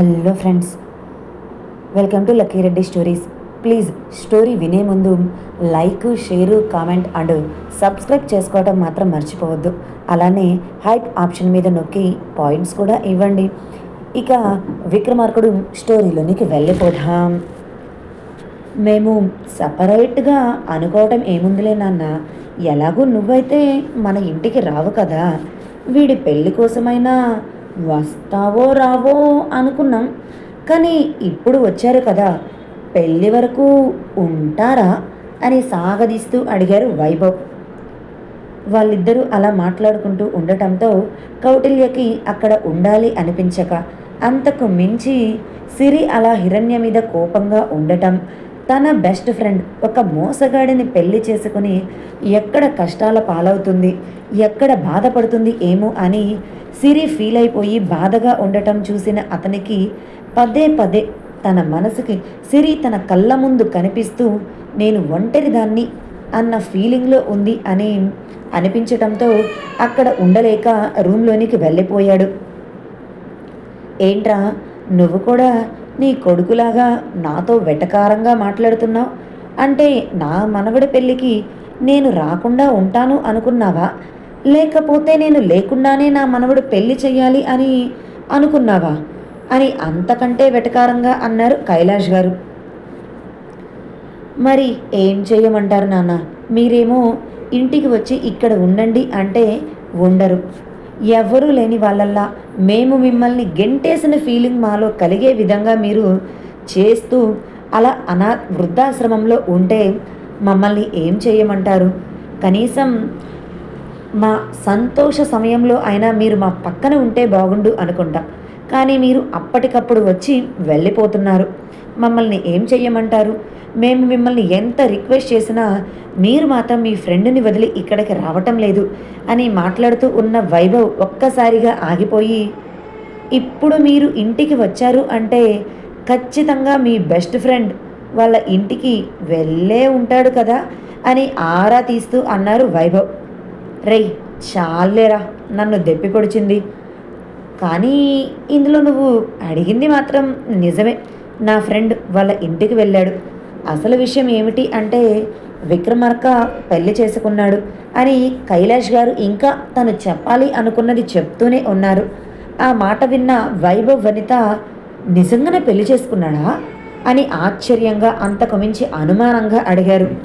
Hello friends welcome to lucky Reddy stories please story వినే ముందు like share comment and subscribe చేసుకోవడం మాత్రం మర్చిపోవద్దు. అలానే హైప్ ఆప్షన్ మీద నొక్కి పాయింట్స్ కూడా ఇవ్వండి. ఇక విక్రమార్కుడు స్టోరీలోనికి వెళ్ళిపోదాం. మేము సపరేట్గా అనుకోవటం ఏముందిలే నాన్న? ఎలాగూ నువ్వైతే మన ఇంటికి రావు కదా? వీడి పెళ్ళి కోసమైనా వస్తావో రావో అనుకున్నాం. కానీ ఇప్పుడు వచ్చారు కదా పెళ్ళి వరకు ఉంటారా అని సాగదీస్తూ అడిగారు వైభవ్. వాళ్ళిద్దరూ అలా మాట్లాడుకుంటూ ఉండటంతో కౌటిల్యకి అక్కడ ఉండాలి అనిపించక అంతకు మించి సిరి అలా హిరణ్య మీద కోపంగా ఉండటం తన బెస్ట్ ఫ్రెండ్ ఒక మోసగాడిని పెళ్ళి చేసుకుని ఎక్కడ కష్టాల పాలవుతుంది ఎక్కడ బాధపడుతుంది ఏమో అని సిరి ఫీల్ అయిపోయి బాధగా ఉండటం చూసిన అతనికి పదే పదే తన మనసుకి సిరి తన కళ్ళ ముందు కనిపిస్తూ నేను ఒంటరిదాన్ని అన్న ఫీలింగ్లో ఉంది అని అనిపించటంతో అక్కడ ఉండలేక రూమ్లోనికి వెళ్ళిపోయాడు. ఏంట్రా నువ్వు కూడా నీ కొడుకులాగా నాతో వెటకారంగా మాట్లాడుతున్నావు? అంటే నా మనవడి పెళ్ళికి నేను రాకుండా ఉంటాను అనుకున్నావా? లేకపోతే నేను లేకుండానే నా మనవడు పెళ్ళి చెయ్యాలి అని అనుకున్నావా? అని అంతకంటే వెటకారంగా అన్నారు కైలాష్ గారు. మరి ఏం చేయమంటారు నాన్న? మీరేమో ఇంటికి వచ్చి ఇక్కడ ఉండండి అంటే ఉండరు. ఎవ్వరూ లేని వాళ్ళల్లా మేము మిమ్మల్ని గెంటేసిన ఫీలింగ్ మాలో కలిగే విధంగా మీరు చేస్తూ అలా అనా వృద్ధాశ్రమంలో ఉంటే మమ్మల్ని ఏం చేయమంటారు? కనీసం మా సంతోష సమయంలో అయినా మీరు మా పక్కన ఉంటే బాగుండు అనుకుంటా. కానీ మీరు అప్పటికప్పుడు వచ్చి వెళ్ళిపోతున్నారు. మమ్మల్ని ఏం చెయ్యమంటారు? మేము మిమ్మల్ని ఎంత రిక్వెస్ట్ చేసినా మీరు మాత్రం మీ ఫ్రెండ్ని వదిలి ఇక్కడికి రావటం లేదు అని మాట్లాడుతూ ఉన్న వైభవ్ ఒక్కసారిగా ఆగిపోయి ఇప్పుడు మీరు ఇంటికి వచ్చారు అంటే ఖచ్చితంగా మీ బెస్ట్ ఫ్రెండ్ వాళ్ళ ఇంటికి వెళ్ళే ఉంటాడు కదా? అని ఆరా తీస్తూ అన్నారు వైభవ్. రేయ్ చాలేరా నన్ను దెప్పి పొడిచింది. కానీ ఇందులో నువ్వు అడిగింది మాత్రం నిజమే. నా ఫ్రెండ్ వాళ్ళ ఇంటికి వెళ్ళాడు. అసలు విషయం ఏమిటి అంటే విక్రమార్క పెళ్ళి చేసుకున్నాడు అని కైలాష్ గారు ఇంకా తను చెప్పాలి అనుకున్నది చెప్తూనే ఉన్నారు. ఆ మాట విన్న వైభవ్ వనిత నిజంగానే పెళ్ళి చేసుకున్నాడా? అని ఆశ్చర్యంగా అంతకు మించి అనుమానంగా అడిగారు.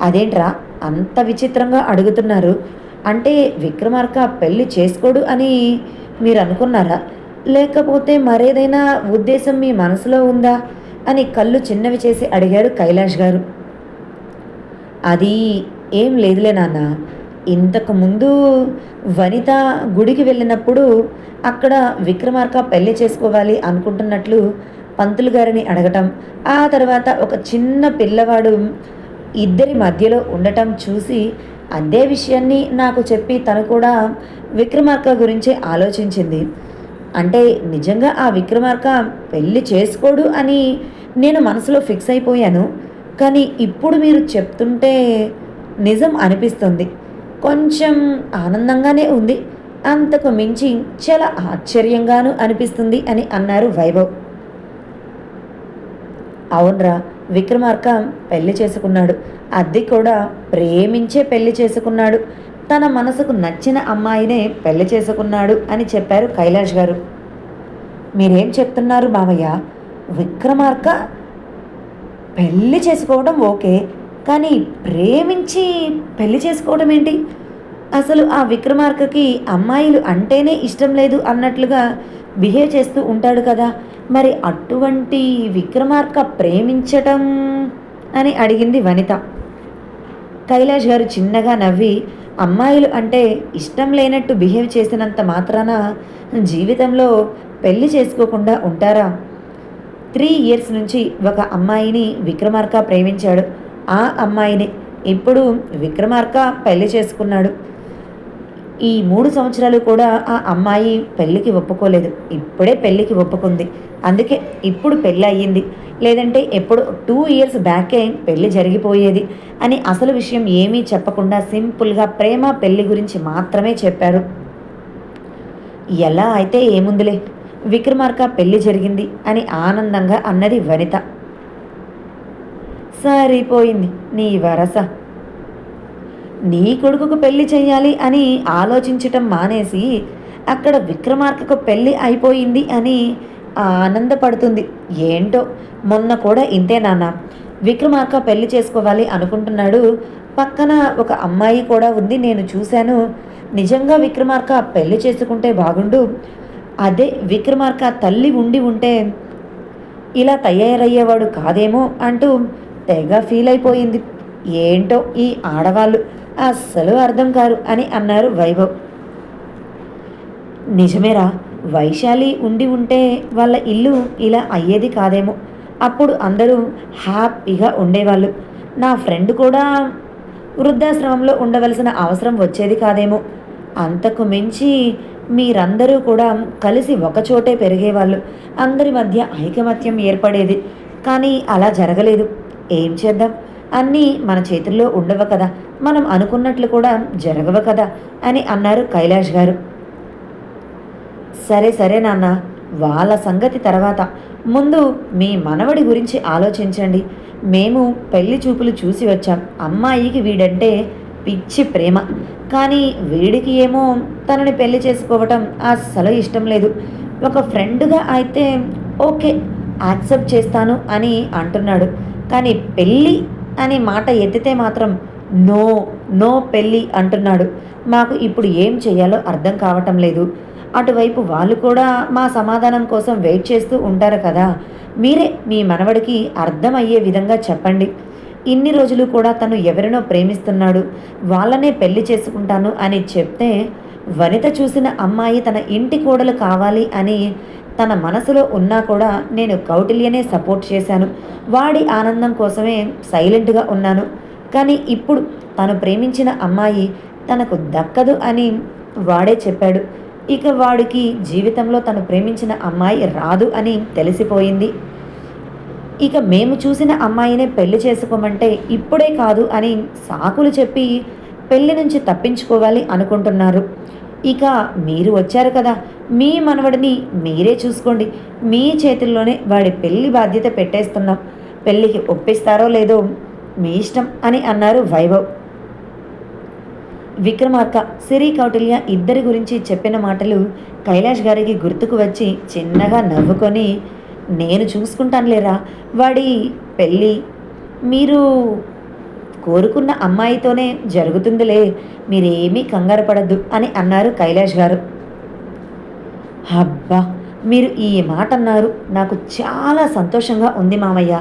అదేంట్రా అంత విచిత్రంగా అడుగుతున్నారు. అంటే విక్రమార్క పెళ్ళి చేసుకోడు అని మీరు అనుకున్నారా లేకపోతే మరేదైనా ఉద్దేశం మీ మనసులో ఉందా? అని కళ్ళు చిన్నవి చేసి అడిగారు కైలాష్ గారు. అది ఏం లేదులే నాన్న. ఇంతకుముందు వనిత గుడికి వెళ్ళినప్పుడు అక్కడ విక్రమార్క పెళ్ళి చేసుకోవాలి అనుకుంటున్నట్లు పంతులు గారిని అడగటం ఆ తర్వాత ఒక చిన్న పిల్లవాడు ఇద్దరి మధ్యలో ఉండటం చూసి అదే విషయాన్ని నాకు చెప్పి తను కూడా విక్రమార్క గురించి ఆలోచించింది. అంటే నిజంగా ఆ విక్రమార్క పెళ్ళి చేసుకోడు అని నేను మనసులో ఫిక్స్ అయిపోయాను. కానీ ఇప్పుడు మీరు చెప్తుంటే నిజం అనిపిస్తుంది. కొంచెం ఆనందంగానే ఉంది. అంతకు మించి చాలా ఆశ్చర్యంగాను అనిపిస్తుంది అని అన్నారు వైభవ్. అవునరా విక్రమార్క పెళ్ళి చేసుకున్నాడు. అద్దె కూడా ప్రేమించే పెళ్ళి చేసుకున్నాడు. తన మనసుకు నచ్చిన అమ్మాయినే పెళ్ళి చేసుకున్నాడు అని చెప్పారు కైలాష్ గారు. మీరేం చెప్తున్నారు మామయ్య? విక్రమార్క పెళ్ళి చేసుకోవడం ఓకే కానీ ప్రేమించి పెళ్ళి చేసుకోవడం ఏంటి? అసలు ఆ విక్రమార్కకి అమ్మాయిలు అంటేనే ఇష్టం లేదు అన్నట్లుగా బిహేవ్ చేస్తూ ఉంటాడు కదా. మరి అటువంటి విక్రమార్క ప్రేమించటం అని అడిగింది వనిత. కైలాష్ గారు చిన్నగా నవ్వి అమ్మాయిలు అంటే ఇష్టం లేనట్టు బిహేవ్ చేసినంత మాత్రాన జీవితంలో పెళ్ళి చేసుకోకుండా ఉంటారా? త్రీ ఇయర్స్ నుంచి ఒక అమ్మాయిని విక్రమార్క ప్రేమించాడు. ఆ అమ్మాయిని ఇప్పుడు విక్రమార్క పెళ్ళి చేసుకున్నాడు. ఈ మూడు సంవత్సరాలు కూడా ఆ అమ్మాయి పెళ్ళికి ఒప్పుకోలేదు. ఇప్పుడే పెళ్ళికి ఒప్పుకుంది. అందుకే ఇప్పుడు పెళ్ళి అయ్యింది. లేదంటే ఎప్పుడు టూ ఇయర్స్ బ్యాకే పెళ్ళి జరిగిపోయేది అని అసలు విషయం ఏమీ చెప్పకుండా సింపుల్గా ప్రేమ పెళ్ళి గురించి మాత్రమే చెప్పారు. ఎలా అయితే ఏముందిలే విక్రమార్క పెళ్ళి జరిగింది అని ఆనందంగా అన్నది వనిత. సరిపోయింది నీ వరస. నీ కొడుకుకు పెళ్ళి చేయాలి అని ఆలోచించటం మానేసి అక్కడ విక్రమార్కకు పెళ్ళి అయిపోయింది అని ఆనందపడుతుంది. ఏంటో? మొన్న కూడా ఇంతే నాన్న. విక్రమార్క పెళ్ళి చేసుకోవాలి అనుకుంటున్నాడు. పక్కన ఒక అమ్మాయి కూడా ఉంది నేను చూశాను. నిజంగా విక్రమార్క పెళ్ళి చేసుకుంటే బాగుండు. అదే విక్రమార్క తల్లి ఉండి ఉంటే ఇలా తయారయ్యేవాడు కాదేమో అంటూ తెగ ఫీల్ అయిపోయింది ఏంటో ఈ ఆడవాళ్ళు? అస్సలు అర్థం కారు అని అన్నారు వైభవ్. నిజమేరా వైశాలి ఉండి ఉంటే వాళ్ళ ఇల్లు ఇలా అయ్యేది కాదేమో. అప్పుడు అందరూ హ్యాపీగా ఉండేవాళ్ళు. నా ఫ్రెండ్ కూడా వృద్ధాశ్రమంలో ఉండవలసిన అవసరం వచ్చేది కాదేమో. అంతకు మించి మీరందరూ కూడా కలిసి ఒకచోటే పెరిగేవాళ్ళు. అందరి మధ్య ఐకమత్యం ఏర్పడేది. కానీ అలా జరగలేదు. ఏం చేద్దాం? అన్నీ మన చేతుల్లో ఉండవు కదా. మనం అనుకున్నట్లు కూడా జరగవు కదా అని అన్నారు కైలాష్ గారు. సరే సరే నాన్న వాళ్ళ సంగతి తర్వాత. ముందు మీ మనవడి గురించి ఆలోచించండి. మేము పెళ్ళి చూపులు చూసి వచ్చాం. అమ్మాయికి వీడంటే పిచ్చి ప్రేమ. కానీ వీడికి ఏమో తనని పెళ్ళి చేసుకోవటం అస్సలు ఇష్టం లేదు. ఒక ఫ్రెండ్గా అయితే ఓకే యాక్సెప్ట్ చేస్తాను అని అంటున్నాడు. కానీ పెళ్ళి అనే మాట ఎత్తితే మాత్రం నో నో పెళ్ళి అంటున్నాడు. మాకు ఇప్పుడు ఏం చేయాలో అర్థం కావటం లేదు. అటువైపు వాళ్ళు కూడా మా సమాధానం కోసం వెయిట్ చేస్తూ ఉంటారు కదా. మీరే మీ మనవడికి అర్థమయ్యే విధంగా చెప్పండి. ఇన్ని రోజులు కూడా తను ఎవరినో ప్రేమిస్తున్నాడు. వాళ్ళనే పెళ్ళి చేసుకుంటాను అని చెప్తే వనిత చూసిన అమ్మాయి తన ఇంటి కోడలు కావాలి అని తన మనసులో ఉన్నా కూడా నేను కౌటిల్యనే సపోర్ట్ చేశాను. వాడి ఆనందం కోసమే సైలెంట్గా ఉన్నాను. కానీ ఇప్పుడు తను ప్రేమించిన అమ్మాయి తనకు దక్కదు అని వాడే చెప్పాడు. ఇక వాడికి జీవితంలో తను ప్రేమించిన అమ్మాయి రాదు అని తెలిసిపోయింది. ఇక మేము చూసిన అమ్మాయినే పెళ్ళి చేసుకోమంటే ఇప్పుడే కాదు అని సాకులు చెప్పి పెళ్ళి నుంచి తప్పించుకోవాలి అనుకుంటున్నారు. ఇక మీరు వచ్చారు కదా మీ మనవడిని మీరే చూసుకోండి. మీ చేతుల్లోనే వాడి పెళ్ళి బాధ్యత పెట్టేస్తున్నాం. పెళ్ళికి ఒప్పిస్తారో లేదో మీ ఇష్టం అని అన్నారు వైభవ్. విక్రమార్క సిరి కౌటిల్య ఇద్దరి గురించి చెప్పిన మాటలు కైలాష్ గారికి గుర్తుకు వచ్చి చిన్నగా నవ్వుకొని నేను చూసుకుంటానులేరా వాడి పెళ్ళి మీరు కోరుకున్న అమ్మాయితోనే జరుగుతుందిలే మీరేమీ కంగారు పడద్దు అని అన్నారు కైలాష్ గారు. అబ్బా మీరు ఈ మాట అన్నారు నాకు చాలా సంతోషంగా ఉంది మామయ్య.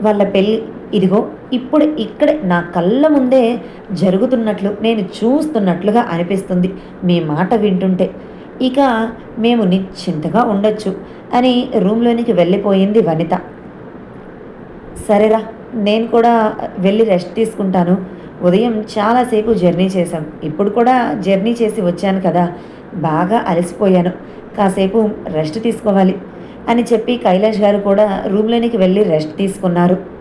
వాళ్ళ పెళ్ళి ఇదిగో ఇప్పుడు ఇక్కడ నా కళ్ళ ముందే జరుగుతున్నట్లు నేను చూస్తున్నట్లుగా అనిపిస్తుంది మీ మాట వింటుంటే. ఇక మేము నిశ్చింతగా ఉండొచ్చు అని రూమ్లోనికి వెళ్ళిపోయింది వనిత. సరేరా నేను కూడా వెళ్ళి రెస్ట్ తీసుకుంటాను. ఉదయం చాలాసేపు జర్నీ చేశాం. ఇప్పుడు కూడా జర్నీ చేసి వచ్చాను కదా బాగా అలసిపోయాను. కాసేపు రెస్ట్ తీసుకోవాలి అని చెప్పి కైలాష్ గారు కూడా రూమ్లోనికి వెళ్ళి రెస్ట్ తీసుకున్నారు.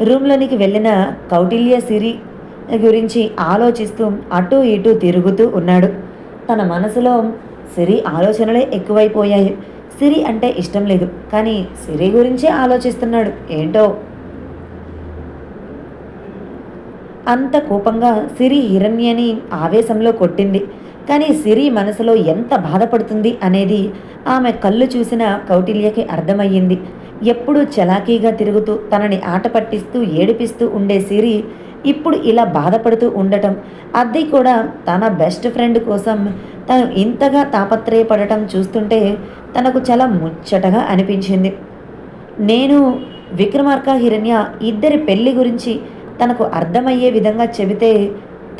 రూమ్లోనికి వెళ్ళిన కౌటిల్య సిరి గురించి ఆలోచిస్తూ అటు ఇటు తిరుగుతూ ఉన్నాడు. తన మనసులో సిరి ఆలోచనలే ఎక్కువైపోయాయి. సిరి అంటే ఇష్టం లేదు కానీ సిరి గురించే ఆలోచిస్తున్నాడు. ఏంటో? అంత కోపంగా సిరి హిరణ్యని ఆవేశంలో కొట్టింది. కానీ సిరి మనసులో ఎంత బాధపడుతుంది అనేది ఆమె కళ్ళు చూసిన కౌటిల్యకి అర్థమయ్యింది. ఎప్పుడూ చలాకీగా తిరుగుతూ తనని ఆట పట్టిస్తూ ఏడిపిస్తూ ఉండే సిరి ఇప్పుడు ఇలా బాధపడుతూ ఉండటం అది కూడా తన బెస్ట్ ఫ్రెండ్ కోసం తను ఇంతగా తాపత్రయపడటం చూస్తుంటే తనకు చాలా ముచ్చటగా అనిపించింది. నేను విక్రమార్క హిరణ్య ఇద్దరి పెళ్ళి గురించి తనకు అర్థమయ్యే విధంగా చెబితే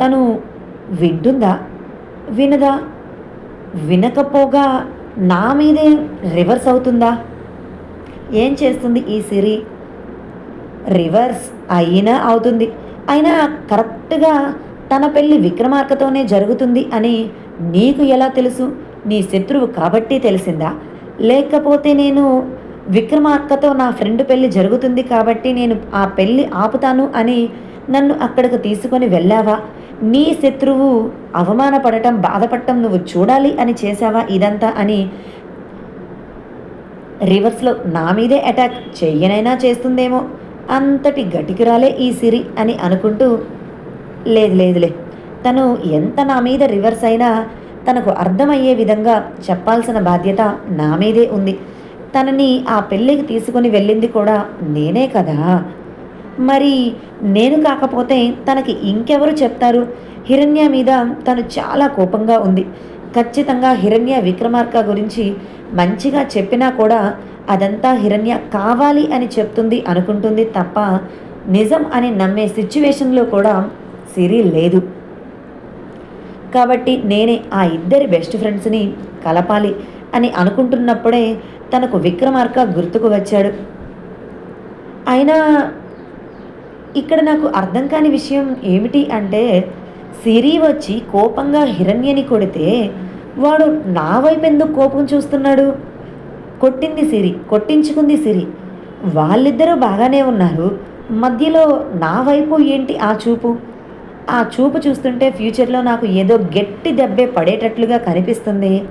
తను వింటుందా? వినదా? వినకపోగా నా మీదే రివర్స్ అవుతుందా? ఏం చేస్తుంది ఈ సిరి? రివర్స్ అయినా అవుతుంది. అయినా కరెక్ట్గా తన పెళ్ళి విక్రమార్కతోనే జరుగుతుంది అని నీకు ఎలా తెలుసు? నీ శత్రువు కాబట్టి తెలిసిందా? లేకపోతే నేను విక్రమార్కతో నా ఫ్రెండ్ పెళ్ళి జరుగుతుంది కాబట్టి నేను ఆ పెళ్ళి ఆపుతాను అని నన్ను అక్కడికి తీసుకొని వెళ్ళావా? నీ శత్రువు అవమానపడటం బాధపడటం నువ్వు చూడాలి అని చేసావా ఇదంతా అని రివర్స్లో నా మీదే అటాక్ చెయ్యనైనా చేస్తుందేమో. అంతటి గటికిరాలే ఈ సిరి అని అనుకుంటూ లేదు లేదులే తను ఎంత నా మీద రివర్స్ అయినా తనకు అర్థమయ్యే విధంగా చెప్పాల్సిన బాధ్యత నా మీదే ఉంది. తనని ఆ పెళ్ళికి తీసుకుని వెళ్ళింది కూడా నేనే కదా. మరి నేను కాకపోతే తనకి ఇంకెవరు చెప్తారు? హిరణ్య మీద తను చాలా కోపంగా ఉంది. ఖచ్చితంగా హిరణ్య విక్రమార్క గురించి మంచిగా చెప్పినా కూడా అదంతా హిరణ్య కావాలి అని చెప్తుంది అనుకుంటుంది తప్ప నిజం అని నమ్మే సిచ్యువేషన్లో కూడా సిరి లేదు. కాబట్టి నేనే ఆ ఇద్దరి బెస్ట్ ఫ్రెండ్స్ని కలపాలి అని అనుకుంటున్నప్పుడే తనకు విక్రమార్క గుర్తుకు వచ్చాడు. అయినా ఇక్కడ నాకు అర్థం కాని విషయం ఏమిటి అంటే సిరి వచ్చి కోపంగా హిరణ్యని కొడితే వాడు నా వైపు ఎందుకు కోపం చూస్తున్నాడు? కొట్టింది సిరి కొట్టించుకుంది సిరి. వాళ్ళిద్దరూ బాగానే ఉన్నారు. మధ్యలో నా వైపు ఏంటి ఆ చూపు? ఆ చూపు చూస్తుంటే ఫ్యూచర్లో నాకు ఏదో గట్టి దెబ్బే పడేటట్లుగా కనిపిస్తుంది.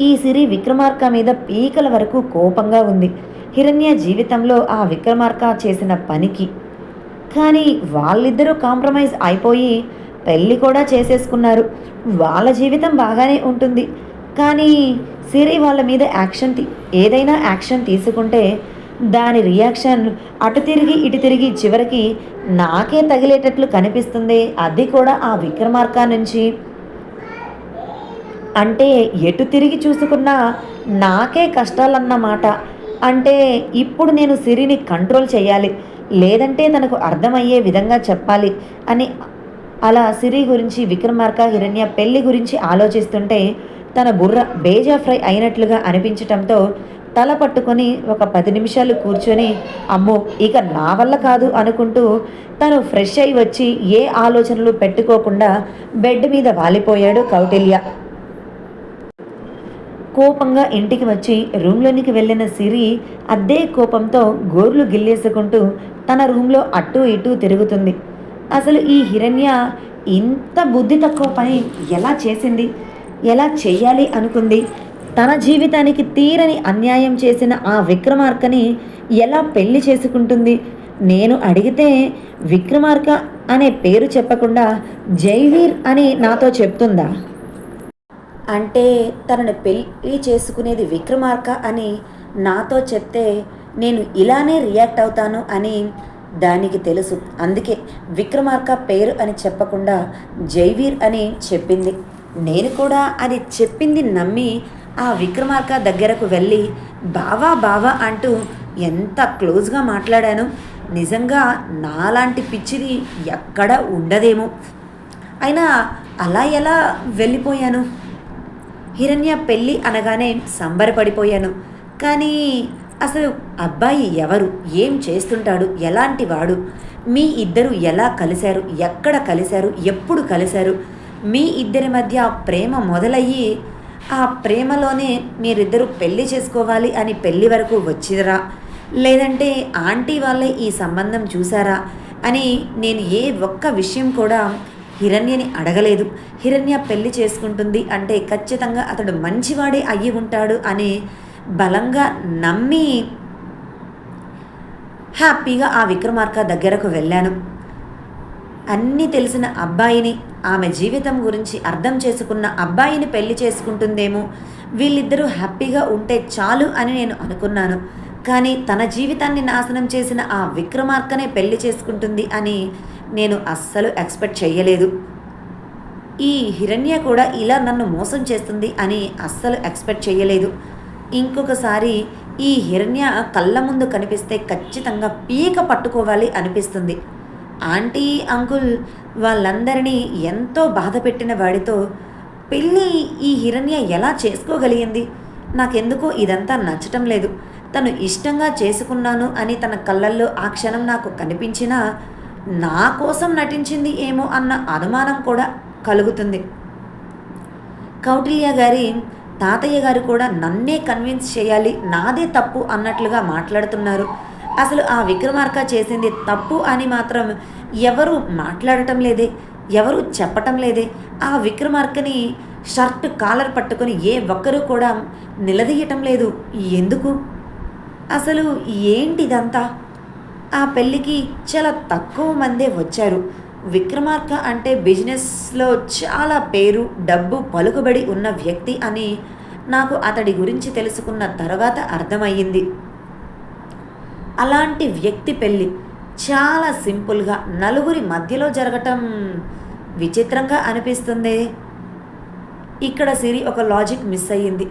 ఈ సిరి విక్రమార్క మీద పీకల వరకు కోపంగా ఉంది. హిరణ్య జీవితంలో ఆ విక్రమార్క చేసిన పనికి కానీ వాళ్ళిద్దరూ కాంప్రమైజ్ అయిపోయి పెళ్ళి కూడా చేసేసుకున్నారు. వాళ్ళ జీవితం బాగానే ఉంటుంది. కానీ సిరి వాళ్ళ మీద యాక్షన్ ఏదైనా యాక్షన్ తీసుకుంటే దాని రియాక్షన్ అటు తిరిగి ఇటు తిరిగి చివరికి నాకే తగిలేటట్లు కనిపిస్తుంది. అది కూడా ఆ విక్రమార్క నుంచి. అంటే ఎటు తిరిగి చూసుకున్నా నాకే కష్టాలన్నమాట. అంటే ఇప్పుడు నేను సిరిని కంట్రోల్ చేయాలి. లేదంటే తనకు అర్థమయ్యే విధంగా చెప్పాలి అని అలా సిరి గురించి విక్రమార్క హిరణ్య పెళ్ళి గురించి ఆలోచిస్తుంటే తన బుర్ర బేజా ఫ్రై అయినట్లుగా అనిపించటంతో తల పట్టుకొని ఒక పది నిమిషాలు కూర్చొని అమ్మో ఇక నా వల్ల కాదు అనుకుంటూ తను ఫ్రెష్ అయి వచ్చి ఏ ఆలోచనలు పెట్టుకోకుండా బెడ్ మీద వాలిపోయాడు కౌటిల్య. కోపంగా ఇంటికి వచ్చి రూమ్లోనికి వెళ్ళిన సిరి అద్దే కోపంతో గోర్లు గిల్లేసుకుంటూ తన రూమ్లో అటు ఇటు తిరుగుతుంది. అసలు ఈ హిరణ్య ఇంత బుద్ధి తక్కువ పని ఎలా చేసింది? ఎలా చేయాలి అనుకుంది? తన జీవితానికి తీరని అన్యాయం చేసిన ఆ విక్రమార్కని ఎలా పెళ్ళి చేసుకుంటుంది? నేను అడిగితే విక్రమార్క అనే పేరు చెప్పకుండా జైవీర్ అని నాతో చెప్తుందా? అంటే తనను పెళ్ళి చేసుకునేది విక్రమార్క అని నాతో చెప్తే నేను ఇలానే రియాక్ట్ అవుతాను అని దానికి తెలుసు. అందుకే విక్రమార్క పేరు అని చెప్పకుండా జైవీర్ అని చెప్పింది. నేను కూడా అది చెప్పింది నమ్మి ఆ విక్రమార్క దగ్గరకు వెళ్ళి బావా బావా అంటూ ఎంత క్లోజ్గా మాట్లాడాను. నిజంగా నాలాంటి పిచ్చిది ఎక్కడ ఉండదేమో. అయినా అలా ఎలా వెళ్ళిపోయాను? హిరణ్య పెళ్ళి అనగానే సంబరపడిపోయాను. కానీ అసలు అబ్బాయి ఎవరు? ఏం చేస్తుంటాడు? ఎలాంటి వాడు? మీ ఇద్దరు ఎలా కలిశారు? ఎక్కడ కలిశారు? ఎప్పుడు కలిశారు? మీ ఇద్దరి మధ్య ప్రేమ మొదలయ్యి ఆ ప్రేమలోనే మీరిద్దరూ పెళ్ళి చేసుకోవాలి అని పెళ్ళి వరకు వచ్చిరా లేదంటే ఆంటీ వాళ్ళే ఈ సంబంధం చూసారా అని నేను ఏ ఒక్క విషయం కూడా హిరణ్యని అడగలేదు. హిరణ్య పెళ్ళి చేసుకుంటుంది అంటే ఖచ్చితంగా అతడు మంచివాడే అయ్యి ఉంటాడు అని బలంగా నమ్మి హ్యాపీగా ఆ విక్రమార్క దగ్గరకు వెళ్ళాను. అన్నీ తెలిసిన అబ్బాయిని ఆమె జీవితం గురించి అర్థం చేసుకున్న అబ్బాయిని పెళ్ళి చేసుకుంటుందేమో వీళ్ళిద్దరూ హ్యాపీగా ఉంటే చాలు అని నేను అనుకున్నాను. కానీ తన జీవితాన్ని నాశనం చేసిన ఆ విక్రమార్కనే పెళ్ళి చేసుకుంటుంది అని నేను అస్సలు ఎక్స్పెక్ట్ చేయలేదు ఈ హిరణ్య కూడా ఇలా నన్ను మోసం చేస్తుంది అని అస్సలు ఎక్స్పెక్ట్ చేయలేదు ఇంకొకసారి ఈ హిరణ్య కళ్ళ ముందు కనిపిస్తే ఖచ్చితంగా పీక పట్టుకోవాలి అనిపిస్తుంది. ఆంటీ అంకుల్ వాళ్ళందరినీ ఎంతో బాధ పెట్టిన వాడితో పెళ్ళి ఈ హిరణ్య ఎలా చేసుకోగలిగింది? నాకెందుకో ఇదంతా నచ్చటం లేదు. తను ఇష్టంగా చేసుకున్నాను అని తన కళ్ళల్లో ఆ క్షణం నాకు కనిపించినా నా కోసం నటించింది ఏమో అన్న అనుమానం కూడా కలుగుతుంది. కౌటిల్య గారి తాతయ్య గారు కూడా నన్నే కన్విన్స్ చేయాలి నాదే తప్పు అన్నట్లుగా మాట్లాడుతున్నారు. అసలు ఆ విక్రమార్క చేసింది తప్పు అని మాత్రం ఎవరు మాట్లాడటం లేదే ఎవరు చెప్పటం లేదే. ఆ విక్రమార్కని షర్ట్ కాలర్ పట్టుకొని ఏ ఒక్కరూ కూడా నిలదీయటం లేదు. ఎందుకు? అసలు ఏంటిదంతా? ఆ పెళ్ళికి చాలా తక్కువ మందే వచ్చారు. విక్రమార్క అంటే బిజినెస్లో చాలా పేరు డబ్బు పలుకుబడి ఉన్న వ్యక్తి అని నాకు అతడి గురించి తెలుసుకున్న తర్వాత అర్థమయ్యింది. అలాంటి వ్యక్తి పెళ్ళి చాలా సింపుల్గా నలుగురి మధ్యలో జరగటం విచిత్రంగా అనిపిస్తుంది. ఇక్కడ సిరి ఒక లాజిక్ మిస్ అయ్యింది.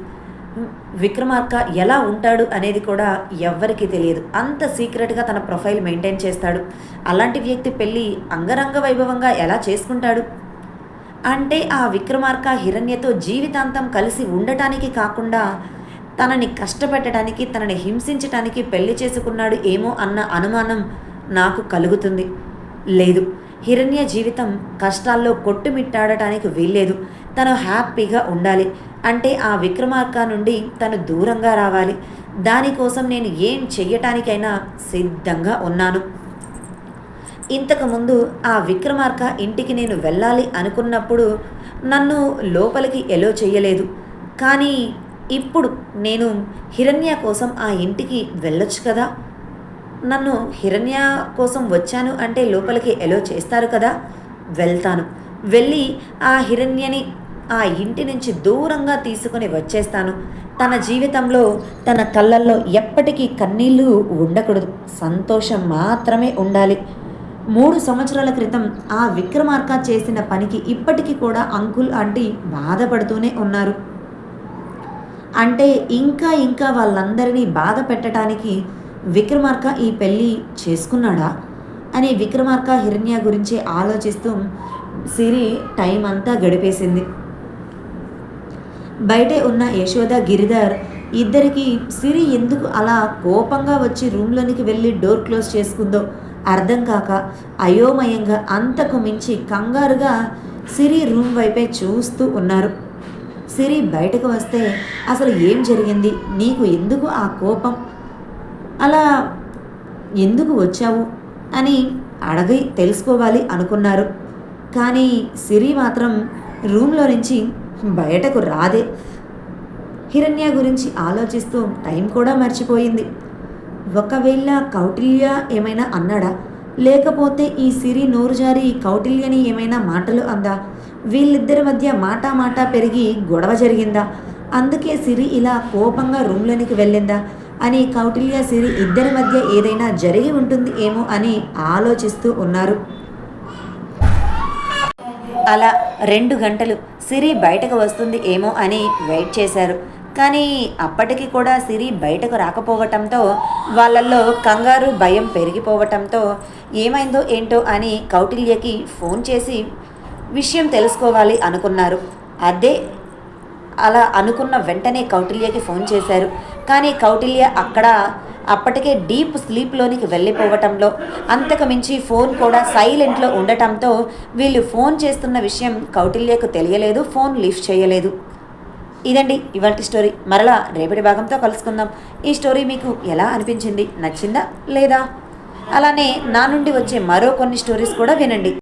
విక్రమార్క ఎలా ఉంటాడు అనేది కూడా ఎవ్వరికీ తెలియదు. అంత సీక్రెట్గా తన ప్రొఫైల్ మెయింటైన్ చేస్తాడు. అలాంటి వ్యక్తి పెళ్ళి అంగరంగ వైభవంగా ఎలా చేసుకుంటాడు? అంటే ఆ విక్రమార్క హిరణ్యతో జీవితాంతం కలిసి ఉండటానికి కాకుండా తనని కష్టపెట్టడానికి తనని హింసించటానికి పెళ్ళి చేసుకున్నాడు ఏమో అన్న అనుమానం నాకు కలుగుతుంది. లేదు. హిరణ్య జీవితం కష్టాల్లో కొట్టుమిట్టాడటానికి వీల్లేదు. తను హ్యాపీగా ఉండాలి. అంటే ఆ విక్రమార్క నుండి తను దూరంగా రావాలి. దానికోసం నేను ఏం చెయ్యటానికైనా సిద్ధంగా ఉన్నాను. ఇంతకుముందు ఆ విక్రమార్క ఇంటికి నేను వెళ్ళాలి అనుకున్నప్పుడు నన్ను లోపలికి ఎలో చేయలేదు కానీ ఇప్పుడు నేను హిరణ్య కోసం ఆ ఇంటికి వెళ్ళొచ్చు కదా? నన్ను హిరణ్య కోసం వచ్చాను అంటే లోపలికి ఎలో చేస్తారు కదా? వెళ్తాను. వెళ్ళి ఆ హిరణ్యని ఆ ఇంటి నుంచి దూరంగా తీసుకొని వచ్చేస్తాను. తన జీవితంలో తన కళ్ళల్లో ఎప్పటికీ కన్నీళ్ళు ఉండకూడదు. సంతోషం మాత్రమే ఉండాలి. మూడు సంవత్సరాల క్రితం ఆ విక్రమార్క చేసిన పనికి ఇప్పటికీ కూడా అంకుల్ ఆంటీ బాధపడుతూనే ఉన్నారు. అంటే ఇంకా ఇంకా వాళ్ళందరినీ బాధ పెట్టడానికి విక్రమార్క ఈ పెళ్ళి చేసుకున్నాడా? అని విక్రమార్క హిరణ్య గురించి ఆలోచిస్తూ సిరి టైం అంతా గడిపేసింది. బయటే ఉన్న యశోద గిరిధర్ ఇద్దరికి సిరి ఎందుకు అలా కోపంగా వచ్చి రూమ్లోనికి వెళ్ళి డోర్ క్లోజ్ చేసుకుందో అర్థం కాక అయోమయంగా అంతకు మించి కంగారుగా సిరి రూమ్ వైపే చూస్తూ ఉన్నారు. సిరి బయటకు వస్తే అసలు ఏం జరిగింది? నీకు ఎందుకు ఆ కోపం? అలా ఎందుకు వచ్చావు? అని అడగి తెలుసుకోవాలి అనుకున్నారు. కానీ సిరి మాత్రం రూమ్లో నుంచి బయటకు రాదే. హిరణ్య గురించి ఆలోచిస్తూ టైం కూడా మర్చిపోయింది. ఒకవేళ కౌటిల్య ఏమైనా అన్నాడా? లేకపోతే ఈ సిరి నోరు జారి కౌటిల్యని ఏమైనా మాటలు అందా? వీళ్ళిద్దరి మధ్య మాటా మాటా పెరిగి గొడవ జరిగిందా? అందుకే సిరి ఇలా కోపంగా రూమ్లోనికి వెళ్ళిందా? అని కౌటిల్య సిరి ఇద్దరి మధ్య ఏదైనా జరిగి ఉంటుంది ఏమో అని ఆలోచిస్తూ ఉన్నారు. అలా రెండు గంటలు సిరి బయటకు వస్తుంది ఏమో అని వెయిట్ చేశారు. కానీ అప్పటికి కూడా సిరి బయటకు రాకపోవటంతో వాళ్ళల్లో కంగారు భయం పెరిగిపోవటంతో ఏమైందో ఏంటో అని కౌటిల్యకి ఫోన్ చేసి విషయం తెలుసుకోవాలి అనుకున్నారు. అదే అలా అనుకున్న వెంటనే కౌటిల్యకి ఫోన్ చేశారు. కానీ కౌటిల్య అక్కడ అప్పటికే డీప్ స్లీప్లోనికి వెళ్ళిపోవటంలో అంతకు మించి ఫోన్ కూడా సైలెంట్లో ఉండటంతో వీళ్ళు ఫోన్ చేస్తున్న విషయం కౌటిల్యకు తెలియలేదు ఫోన్ లిఫ్ట్ చేయలేదు. ఇదండి ఇవాళ స్టోరీ. మరలా రేపటి భాగంతో కలుసుకుందాం. ఈ స్టోరీ మీకు ఎలా అనిపించింది? నచ్చిందా లేదా? అలానే నా నుండి వచ్చే మరో కొన్ని స్టోరీస్ కూడా వినండి.